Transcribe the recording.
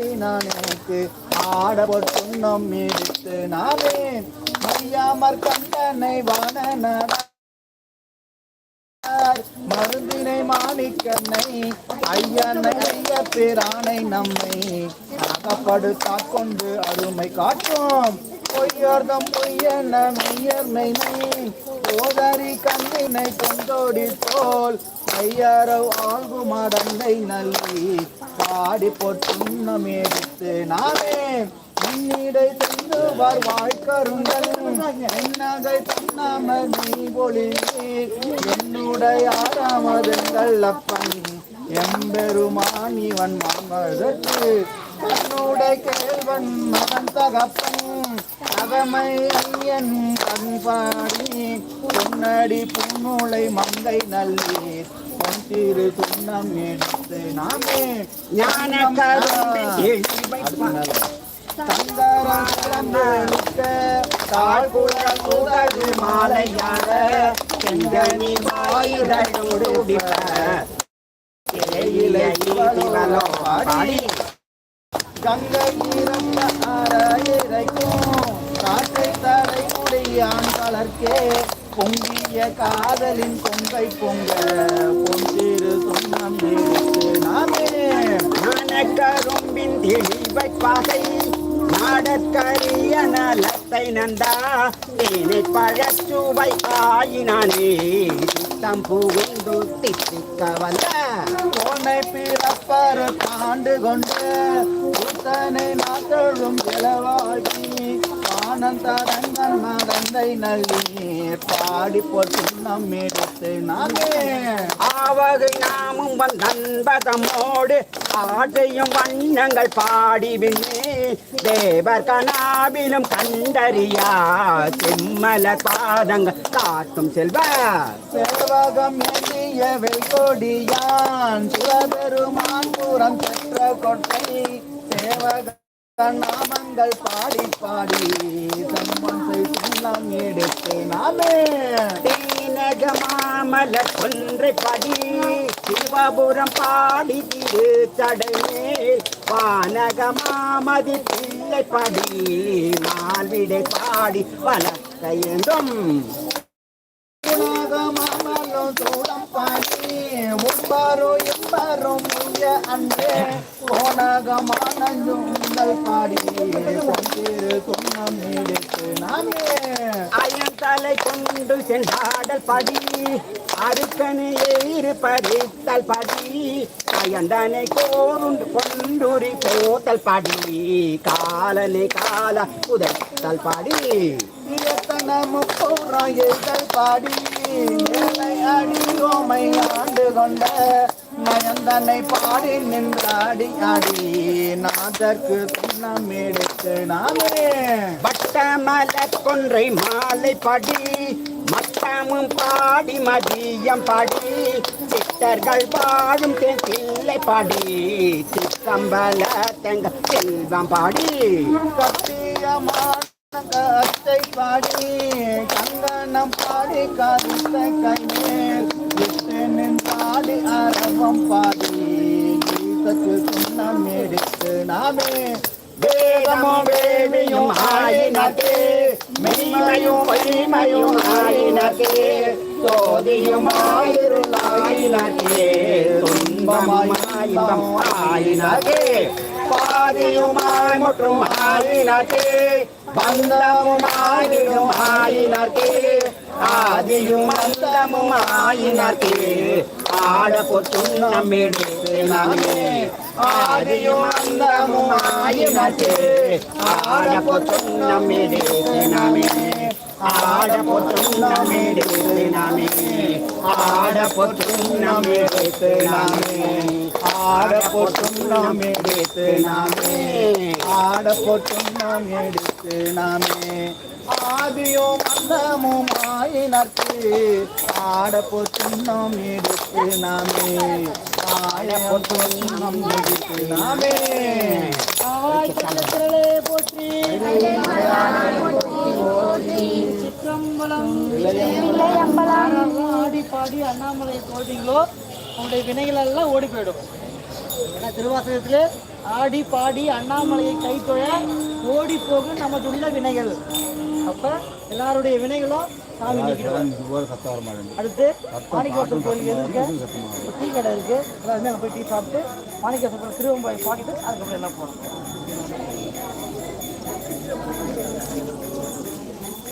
பாடினான் எனக்கு ஆடப்பட்டுண்ணம் எடுத்து நானே மையாமற் கண்டனை வானனடா மருந்தினை மாணிக்கனை ஐயனை ஐய பிரானை நம்மை அகப்படுத்தாற் கொண்டு அருமை காட்டும். பொய்யர்தம் பொய்யன மெய்யர்மை ஓதரி கண்ணினை கொண்டோடி தோல் ஐயரவ் ஆழ்குமடந்தை நல்லி பாடி போட்டுண்ணம் எடுத்து நானே உன்னிடை சென்று வாழ்க்கருங்கள் என்னகை தன்னாமல் நீ ஒளி என்னுடைய ஆறாமதுங்கள் அப்பன் எம்பெருமான் இவன் மாமதற்கு தன்னுடைய கேள்வன் மகன் தகப்பன் அகமை ஐயன் கண்பாடி. பொன்னடி புன்னூலை மங்கை நல்லீர். பொன் திரு துண்ணம் எடுத்து நாமே ஞான தாழ்குழல் மாலையாக செங்கனி வாயுடனோடு இலை இவளோ பாடி. கங்கை அரைக்கும் காற்றை தலை முடியான் கலர்க்கே பொங்கிய காதலின் கொங்கை பொங்க பொங்கிரு துண்ணம் எடுத்து நாமே ஞான கரும்பின் தெளிவை பகை நாடற்கரிய நலத்தை நந்தா தேனை பழச்சுவை ஆயினானே. சித்தம் புகுந்து தித்திக்க வந்த கோனை பிறப்பரு தாண்டு கொண்டு புத்தனை நாத்தழும் இளவாகி ஆனந்தரங்கன் மகந்தை நல்லி பாடி போட்டு நம் எடுத்து நாமே. ஆவது நாமும் நண்பதமோடு ஆசையும் வண்ணங்கள் பாடி விண்ணே தேவர் கனாவிலும் கண்டறியா செம்மல பாதங்கள் காட்டும் செல்வர் சேவகம் எண்ணிய கொடியான் சிவபெருமான் புறம் பெற்ற கொட்டை. சேவக நாமங்கள் பாடி பாடி சம்மன் செய்துள்ளம் எடுத்து நாமே. தீனகமாமல கொன்றை படி சிவபுரம் பாடி திரு தடையே. வானகமாமதி பிள்ளை படி மால்விடை பாடி வளர்க்கையென்றும் குணகமாமலும் சூடம் பாடி உட்பாரோ இப்பாரும் அன்றே அன்பே. பாடல் பாடி பொன்திரு துண்ணம் எடுத்து நாமே அயன் தலை கொண்டு சென்றாடல் படி. அருக்கனை ஏறு பறித்தல் படி. அயந்தனை கோருண்டு கொண்டுரி போத்தல் படி. காலனை கால உதைத்தல் படி. இயத்தனமும் புறாயிகள் பாடி. அடி ரோமை ஆண்டு கொண்ட நயந்தனை பாடி நின்றாடி ஆடி. நாதற்கு துண்ணம் எடுத்து நாமே வட்டமல கொன்றை மாலை படி மட்டமும் பாடி மதியம் பாடி. சித்தர்கள் பாடும் தென் பிள்ளை பாடி சித்தம்பல தெங்க செல்வம் பாடி. சத்தியமான பாடி கங்கணம் பாடி கருத்தை கைமேல். நாமே. வேதமும் வேதியும் ஆயினதே மெய்மையும் பொய்மையும் ஆயினதே சோதியும் ஆயிருளாயினதே துன்பமாய் இன்பம் ஆயினதே பாதியுமாய் முற்றும் பந்தமும் ஆயிரும் ஆதியும் அந்தமும் நாமே. ஆதியும் அந்தமும் ஆயினதே ஆட பொற்றும் நம்மிடத்து நாமே. ஆட பொற்றும் நம்மிடத்து நாமே ஆட பொற்றும் நம்மிடத்து நாமே. ஆட போட்டும் நாம் எடுத்து நாமே. ஆட போட்டும் நாம் எடுத்து நாமே ஆதியும் சிற்றம்பலம். ஆடி பாடி அண்ணாமலை போட்டிங்களோ உங்களுடைய வினைகள் எல்லாம் ஓடி போயிடும். ஏன்னா திருவாசகத்திலே ஆடி பாடி அண்ணாமலையை கைத்தொழ ஓடி போகும் நமது உள்ள வினைகள். அப்போ எல்லாருடைய வினைகளும் சாமி நீக்கிடுவார் சத்தம் வர மாட்டேன் அடுத்து மாணிக்கவாசல் கோயில் எதிர்க்க டீ கடை இருக்கு. எல்லாருமே அங்கே போய் டீ சாப்பிட்டு மாணிக்கவாசல் திருவம்பாய் பார்த்துட்டு அதுக்கப்புறம் எல்லாம் போகணும்?